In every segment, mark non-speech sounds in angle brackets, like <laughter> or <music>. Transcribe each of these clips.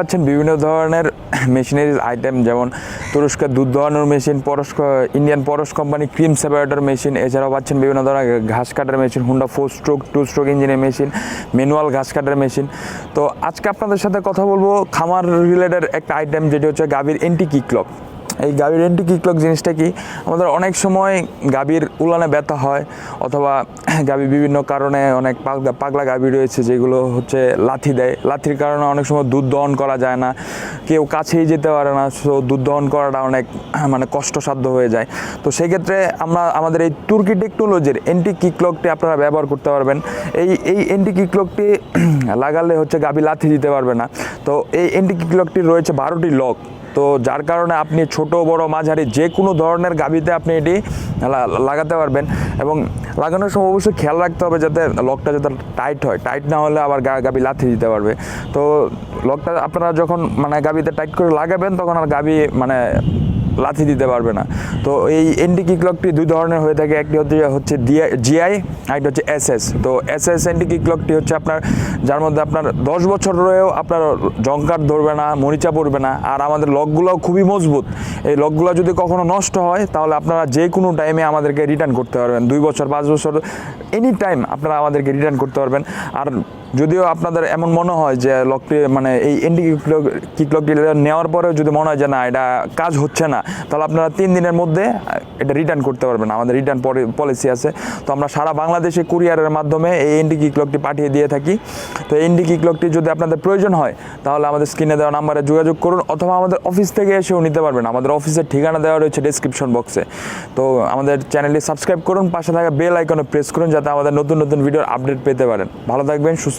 পাচ্ছেন বিভিন্ন ধরনের মেশিনারিজ আইটেম যেমন তুরস্কের দুধ দোয়ানোর মেশিন পরশ ইন্ডিয়ান পরশ কোম্পানি ক্রিম সেপারেটর মেশিন এছাড়াও পাচ্ছেন বিভিন্ন ধরনের ঘাস কাটার machine Honda four stroke two stroke ইঞ্জিনের মেশিন ম্যানুয়াল ঘাস কাটার মেশিন তো আজকে আপনাদের সাথে কথা বলব খামার রিলেটেড একটা আইটেম যেটি হচ্ছে গাভীর এন্টি কিকলক এই গাভীর এন্টি কিকলক জিনিসটা কি? আমাদের অনেক সময় গাভীর উলানে ব্যথা হয়, অথবা <clears throat> গাভী বিভিন্ন কারণে অনেক পাগলা পাগলা গাভী রয়েছে যেগুলো হচ্ছে লাথি দেয়। লাথির কারণে অনেক সময় দুধ দহন করা যায় না, কেউ কাছেই যেতে পারে না সো দুধ দহন করাটা অনেক <clears throat> মানে কষ্টসাধ্য হয়ে যায়। তো সেক্ষেত্রে আমরা, আমাদের এই তুর্কি টেকনোলজির এন্টি কিকলকটি আপনারা ব্যবহার করতে পারবেন। এই এই এন্টি কিকলকটি <clears throat> লাগালে হচ্ছে গাভী লাথি দিতে পারবে না। তো এই এন্টি কিকলকটি রয়েছে বারোটি লক তো যার কারণে আপনি ছোট, বড়, মাঝারি যে কোনো ধরনের গাভিতে আপনি এটি লাগাতে পারবেন এবং লাগানোর সময় অবশ্যই খেয়াল রাখতে হবে যাতে লকটা যাতে টাইট হয়। টাইট না হলে আবার গা গাবি লাথি দিতে পারবে। তো লকটা আপনারা যখন মানে গাভীতে টাইট করে লাগাবেন, তখন আর গাভী মানে লাথি দিতে পারবে না। তো এই এন্টি কিকলকটি দুই ধরনের হয়ে থাকে। একটি হচ্ছে হচ্ছে জিআই আরেকটি হচ্ছে এসএস তো এসএস এন্টি কিকলকটি হচ্ছে আপনার, যার মধ্যে আপনার দশ বছর রয়েও আপনার জঙ্কার ধরবে না, মরিচা পড়বে না, আর আমাদের লকগুলোও খুবই মজবুত। এই লকগুলো যদি কখনো নষ্ট হয়, তাহলে আপনারা যে কোনো টাইমে আমাদেরকে রিটার্ন করতে পারবেন। দুই বছর, পাঁচ বছর, এনি টাইম আপনারা আমাদেরকে রিটার্ন করতে পারবেন। আর যদিও আপনাদের এমন মনে হয় যে লকটি মানে এই এন্টি কিকলক কিকলকটি নেওয়ার পরেও যদি মনে হয় যে না, এটা কাজ হচ্ছে না, তাহলে আপনারা তিন দিনের মধ্যে এটা রিটার্ন করতে পারবেন। আমাদের রিটার্ন পলিসি আছে। তো আমরা সারা বাংলাদেশে কুরিয়ারের মাধ্যমে এই এন্টি কিকলকটি পাঠিয়ে দিয়ে থাকি। তো এন্টি কিকলকটি যদি আপনাদের প্রয়োজন হয়, তাহলে আমাদের স্ক্রিনে দেওয়া নাম্বারে যোগাযোগ করুন, অথবা আমাদের অফিস থেকে এসেও নিতে পারবেন। আমাদের অফিসের ঠিকানা দেওয়া রয়েছে ডিসক্রিপশন বক্সে তো আমাদের চ্যানেলটি সাবস্ক্রাইব করুন, পাশে থাকা বেল আইকনে প্রেস করুন, যাতে আমাদের নতুন নতুন ভিডিওর আপডেট পেতে পারেন। ভালো থাকবেন, সুস্থ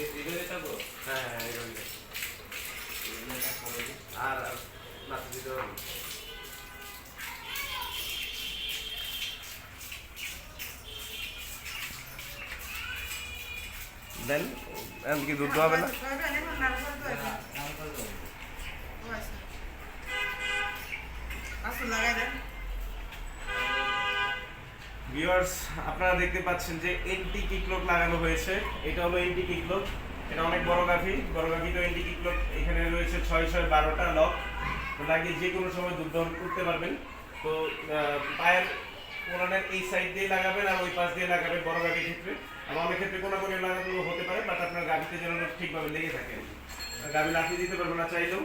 হ্যাঁ হ্যাঁ এদিকে দিতে হবে। এদিকে একটা সামনে দিই। আর আর নাচতে দিতে হবে না। দেন এখন কি দুধ হবে না ভিউয়ার্স আপনারা দেখতে পাচ্ছেন যে এন্টি কিকলক লাগানো হয়েছে। এটা হলো এন্টি কিকলক এটা অনেক বড় গাভি। বড় গাভি তো এন্টি কিকলক এখানে রয়েছে ছয় ছয়, বারোটা লক তো লাগিয়ে যে কোনো সময় দুধ দহন করতে পারবেন। তো পায়ের কোনানের এই সাইড দিয়ে লাগাবেন আর ওই পাশ দিয়ে লাগাবেন বড় গাভির ক্ষেত্রে। আর অনেক ক্ষেত্রে কোনো কোনো লাগানো হতে পারে বাট আপনার গাভিতে যেন ঠিকভাবে লেগে থাকে। গাভি লাফিয়ে দিতে পারবে না চাইলেও।